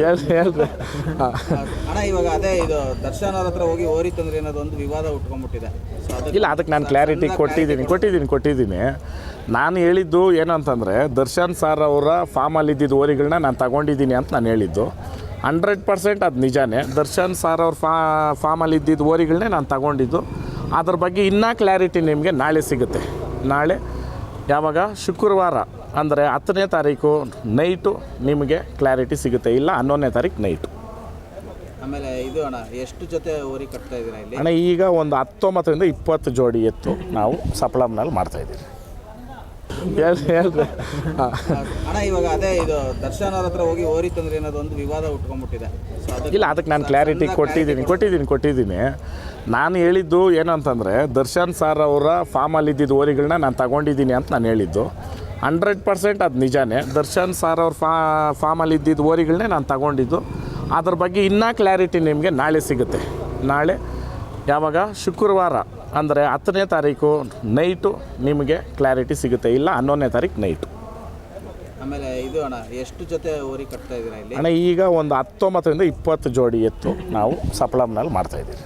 ಹೇಳ್ರಿ ಹೇಳ್ರಿ ಅಣ್ಣ ಇವಾಗ ಅದೇ ಇದು ದರ್ಶನ್ ಅವ್ರ ಹತ್ರ ಹೋಗಿ ಓರಿ ತಂದ್ರೆ ಅನ್ನೋದು ಒಂದು ವಿವಾದ ಉಟ್ಕೊಂಡ್ಬಿಟ್ಟಿದೆ ಇಲ್ಲ ಅದಕ್ಕೆ ನಾನು ಕ್ಲಾರಿಟಿ ಕೊಟ್ಟಿದ್ದೀನಿ ಕೊಟ್ಟಿದ್ದೀನಿ ಕೊಟ್ಟಿದ್ದೀನಿ. ನಾನು ಹೇಳಿದ್ದು ಏನಂತಂದರೆ ದರ್ಶನ್ ಸರ್ ಅವರ ಫಾರ್ಮಲ್ಲಿ ಇದ್ದಿದ್ದು ಓರಿಗಳನ್ನ ನಾನು ತಗೊಂಡಿದ್ದೀನಿ ಅಂತ ನಾನು ಹೇಳಿದ್ದು. ಹಂಡ್ರೆಡ್ ಪರ್ಸೆಂಟ್ ಅದು ನಿಜಾನೇ. ದರ್ಶನ್ ಸರ್ ಅವ್ರ ಫಾ ಫಾರ್ಮಲ್ಲಿ ಇದ್ದಿದ್ದು ಓರಿಗಳನ್ನೇ ನಾನು ತಗೊಂಡಿದ್ದು. ಅದ್ರ ಬಗ್ಗೆ ಇನ್ನೂ ಕ್ಲಾರಿಟಿ ನಿಮಗೆ ನಾಳೆ ಸಿಗುತ್ತೆ. ನಾಳೆ ಯಾವಾಗ? ಶುಕ್ರವಾರ. ಅಂದರೆ ಹತ್ತನೇ ತಾರೀಕು ನೈಟು ನಿಮಗೆ ಕ್ಲಾರಿಟಿ ಸಿಗುತ್ತೆ. ಇಲ್ಲ ಹನ್ನೊಂದನೇ ತಾರೀಕು ನೈಟು ಆಮೇಲೆ ಇದು ಅಣ್ಣ ಎಷ್ಟು ಜೊತೆ ಓರಿ ಕಟ್ತಾ ಇದ್ದೀರಾ ಇಲ್ಲಿ? ಅಣ್ಣ ಈಗ ಒಂದು ಹತ್ತೊಂಬತ್ತರಿಂದ ಇಪ್ಪತ್ತು ಜೋಡಿ ಎತ್ತು ನಾವು ಸಪ್ಲಮ್ನಲ್ಲಿ ಮಾಡ್ತಾಯಿದ್ದೀವಿ ಹೇಳ್ರಿ ಹೇಳ್ರಿ ಹಾಂ. ಅಣ್ಣ ಇವಾಗ ಅದೇ ಇದು ದರ್ಶನ್ ಅವ್ರ ಹತ್ರ ಹೋಗಿ ಒಂದು ವಿವಾದ ಉಟ್ಕೊಂಡ್ಬಿಟ್ಟಿದೆ. ಇಲ್ಲ ಅದಕ್ಕೆ ನಾನು ಕ್ಲಾರಿಟಿ ಕೊಟ್ಟಿದ್ದೀನಿ ಕೊಟ್ಟಿದ್ದೀನಿ ಕೊಟ್ಟಿದ್ದೀನಿ. ನಾನು ಹೇಳಿದ್ದು ಏನಂತಂದರೆ ದರ್ಶನ್ ಸರ್ ಅವರ ಫಾರ್ಮಲ್ಲಿ ಇದ್ದಿದ್ದು ಓರಿಗಳನ್ನ ನಾನು ತಗೊಂಡಿದ್ದೀನಿ ಅಂತ ನಾನು ಹೇಳಿದ್ದು. ಹಂಡ್ರೆಡ್ ಪರ್ಸೆಂಟ್ ಅದು ನಿಜಾನೇ. ದರ್ಶನ್ ಸರ್ ಅವ್ರ ಫಾ ಫಾರ್ಮಲ್ಲಿ ಇದ್ದಿದ್ದು ಓರಿಗಳನ್ನೇ ನಾನು ತಗೊಂಡಿದ್ದು. ಅದ್ರ ಬಗ್ಗೆ ಇನ್ನೂ ಕ್ಲಾರಿಟಿ ನಿಮಗೆ ನಾಳೆ ಸಿಗುತ್ತೆ. ನಾಳೆ ಯಾವಾಗ? ಶುಕ್ರವಾರ. ಅಂದರೆ ಹತ್ತನೇ ತಾರೀಕು ನೈಟು ನಿಮಗೆ ಕ್ಲಾರಿಟಿ ಸಿಗುತ್ತೆ. ಇಲ್ಲ ಹನ್ನೊಂದನೇ ತಾರೀಕು ನೈಟು ಆಮೇಲೆ ಇದು ಅಣ್ಣ ಎಷ್ಟು ಜೊತೆ ಓರಿ ಕಟ್ತಾ ಇದ್ದೀರಾ ಇಲ್ಲಿ? ಅಣ್ಣ ಈಗ ಒಂದು ಹತ್ತೊಂಬತ್ತರಿಂದ ಇಪ್ಪತ್ತು ಜೋಡಿ ಎತ್ತು ನಾವು ಸಪ್ಲಮ್ನಲ್ಲಿ ಮಾಡ್ತಾಯಿದ್ದೀವಿ